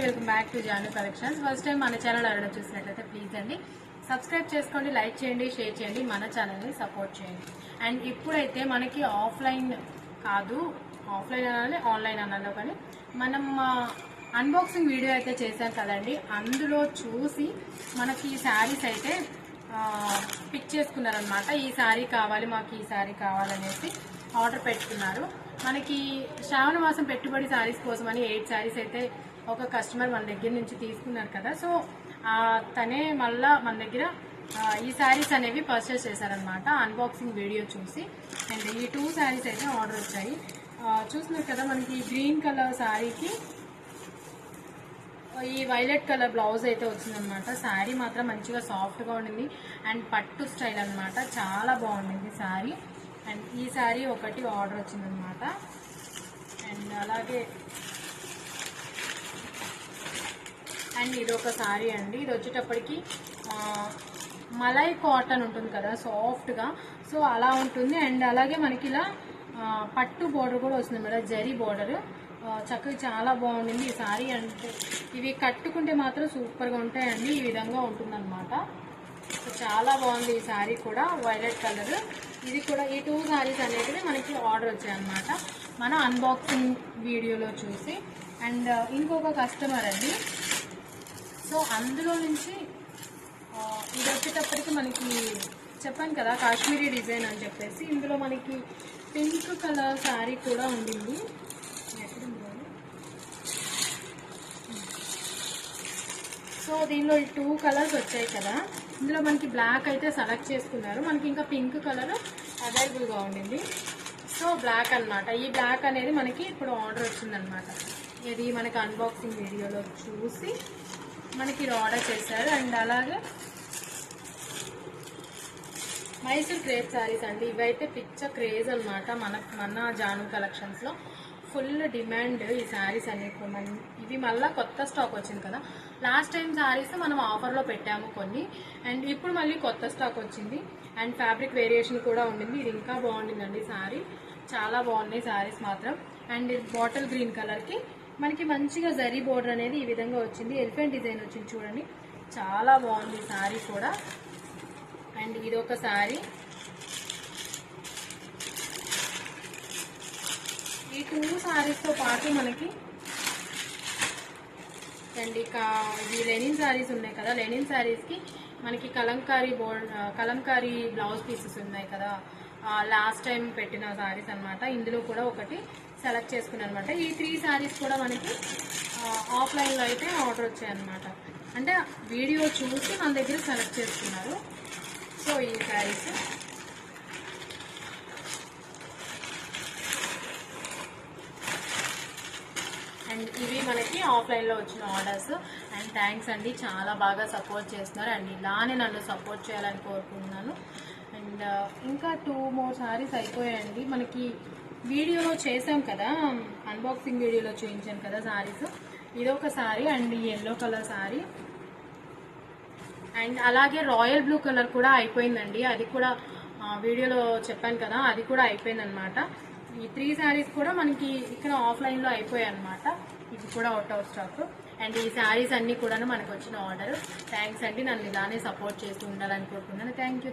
Janu collections. First time మన channel అడగడం చూసినట్లయితే ప్లీజ్ అండి సబ్స్క్రైబ్ చేసుకోండి లైక్ చేయండి షేర్ చేయండి మన ఛానల్ని సపోర్ట్ చేయండి. అండ్ ఇప్పుడైతే మనకి ఆఫ్లైన్ కాదు ఆఫ్లైన్ అనాలి ఆన్లైన్ అనాలో కానీ మనం అన్బాక్సింగ్ వీడియో అయితే చేశాం కదండి. అందులో చూసి మనకి ఈ శారీస్ అయితే పిక్ చేసుకున్నారనమాట ఈ శారీ కావాలి మాకు ఈ శారీ కావాలనేసి ఆర్డర్ పెట్టుకున్నారు. మనకి శ్రావణ మాసం పెట్టుబడి శారీస్ కోసమని ఎయిట్ శారీస్ అయితే ఒక కస్టమర్ మన దగ్గర నుంచి తీసుకున్నారు కదా. సో ఆ, తనే మళ్ళా మన దగ్గర ఈ శారీస్ అనేవి పర్చేస్ చేశారనమాట అన్బాక్సింగ్ వీడియో చూసి. అండ్ ఈ టూ శారీస్ అయితే ఆర్డర్ వచ్చాయి. చూస్తున్నారు కదా మనకి గ్రీన్ కలర్ శారీకి ఈ వైలెట్ కలర్ బ్లౌజ్ అయితే వచ్చిందనమాట శారీ మాత్రం మంచిగా సాఫ్ట్గా ఉండింది. అండ్ పట్టు స్టైల్ అన్నమాట. చాలా బాగుండింది శారీ. అండ్ ఈ శారీ ఒకటి ఆర్డర్ వచ్చిందనమాట అండ్ అలాగే అండ్ ఇది ఒక శారీ అండి. ఇది వచ్చేటప్పటికి మలై కాటన్ ఉంటుంది కదా సాఫ్ట్గా. సో అలా ఉంటుంది. అండ్ అలాగే మనకి ఇలా పట్టు బోర్డర్ కూడా వస్తుంది మేడం జరీ బోర్డర్. చక్కగా చాలా బాగుండింది ఈ శారీ అంటే ఇవి కట్టుకుంటే మాత్రం సూపర్గా ఉంటాయండి ఈ విధంగా ఉంటుందన్నమాట. సో చాలా బాగుంది ఈ శారీ కూడా వైలెట్ కలర్. ఇది కూడా ఈ టూ శారీస్ అనేవి మనకి ఆర్డర్ వచ్చాయన్నమాట. మనం అన్బాక్సింగ్ వీడియోలో చూసి. అండ్ ఇంకొక కస్టమర్ అండి. సో అందులో నుంచి ఇది వచ్చేటప్పటికి మనకి చెప్పాను కదా కాశ్మీరీ డిజైన్ అని చెప్పేసి. ఇందులో మనకి పింక్ కలర్ శారీ కూడా ఉండింది. సో దీనిలో టూ కలర్స్ వచ్చాయి కదా. ఇందులో మనకి బ్లాక్ అయితే సెలెక్ట్ చేసుకున్నారు. మనకి ఇంకా పింక్ కలర్ అవైలబుల్గా ఉండింది. సో బ్లాక్ అన్నమాట. ఈ బ్లాక్ అనేది మనకి ఇప్పుడు ఆర్డర్ వచ్చిందనమాట ఇది మనకి అన్బాక్సింగ్ వీడియోలో చూసి మనకి ఇది ఆర్డర్ చేశారు. అండ్ అలాగే మైసూర్ క్రేజ్ శారీస్ అండి. ఇవైతే పిచ్చ క్రేజ్ అనమాట మన మన జాను కలెక్షన్స్లో ఫుల్ డిమాండ్ ఈ శారీస్ అనేవి మన ఇవి మళ్ళీ కొత్త స్టాక్ వచ్చింది కదా. లాస్ట్ టైం శారీస్ మనం ఆఫర్లో పెట్టాము కొన్ని. అండ్ ఇప్పుడు మళ్ళీ కొత్త స్టాక్ వచ్చింది. అండ్ ఫ్యాబ్రిక్ వేరియేషన్ కూడా ఉండింది. ఇది ఇంకా బాగుండిందండి శారీ చాలా బాగున్నాయి శారీస్ మాత్రం. అండ్ ఇది బాటిల్ గ్రీన్ కలర్కి మనకి మంచిగా జరీ బోర్డర్ అనేది ఈ విధంగా వచ్చింది. ఎలిఫెంట్ డిజైన్ వచ్చింది చూడండి. చాలా బాగుంది శారీ కూడా. అండ్ ఇది ఒక శారీ ఈ టూ శారీస్తో పాటు మనకి అండ్ ఇక ఇవి లెనిన్ శారీస్ ఉన్నాయి కదా. లెనిన్ శారీస్కి మనకి Kalamkari border Kalamkari blouse pieces ఉన్నాయి కదా. లాస్ట్ టైం పెట్టిన శారీస్ అన్నమాట. ఇందులో కూడా ఒకటి సెలెక్ట్ చేసుకున్నాను అనమాట ఈ త్రీ శారీస్ కూడా మనకి ఆఫ్లైన్లో అయితే ఆర్డర్ వచ్చాయన్నమాట అంటే వీడియో చూసి మన దగ్గర సెలెక్ట్ చేసుకున్నారు. సో ఈ శారీస్ అండ్ ఇవి మనకి ఆఫ్లైన్లో వచ్చిన ఆర్డర్స్ అండ్ థ్యాంక్స్ అండి. చాలా బాగా సపోర్ట్ చేస్తున్నారు. అండ్ ఇలానే నన్ను సపోర్ట్ చేయాలని కోరుకుంటున్నాను. అండ్ ఇంకా టూ మోర్ సారీస్ అయిపోయాయండి. మనకి వీడియోలో చేసాం కదా అన్బాక్సింగ్ వీడియోలో చూపించాను కదా సారీస్ ఇదొక saree and yellow colour saree and అలాగే రాయల్ బ్లూ కలర్ కూడా అయిపోయిందండి. అది కూడా వీడియోలో చెప్పాను కదా అది కూడా అయిపోయిందనమాట ఈ త్రీ శారీస్ కూడా మనకి ఇక్కడ ఆఫ్లైన్లో అయిపోయాయి అనమాట ఇది కూడా అవుట్ ఆఫ్ స్టాక్ అండ్ ఈ శారీస్ అన్నీ కూడా మనకు వచ్చిన ఆర్డర్ థ్యాంక్స్ అండి. నన్ను ఇలానే సపోర్ట్ చేస్తూ ఉండాలనుకుంటున్నాను థ్యాంక్ యూ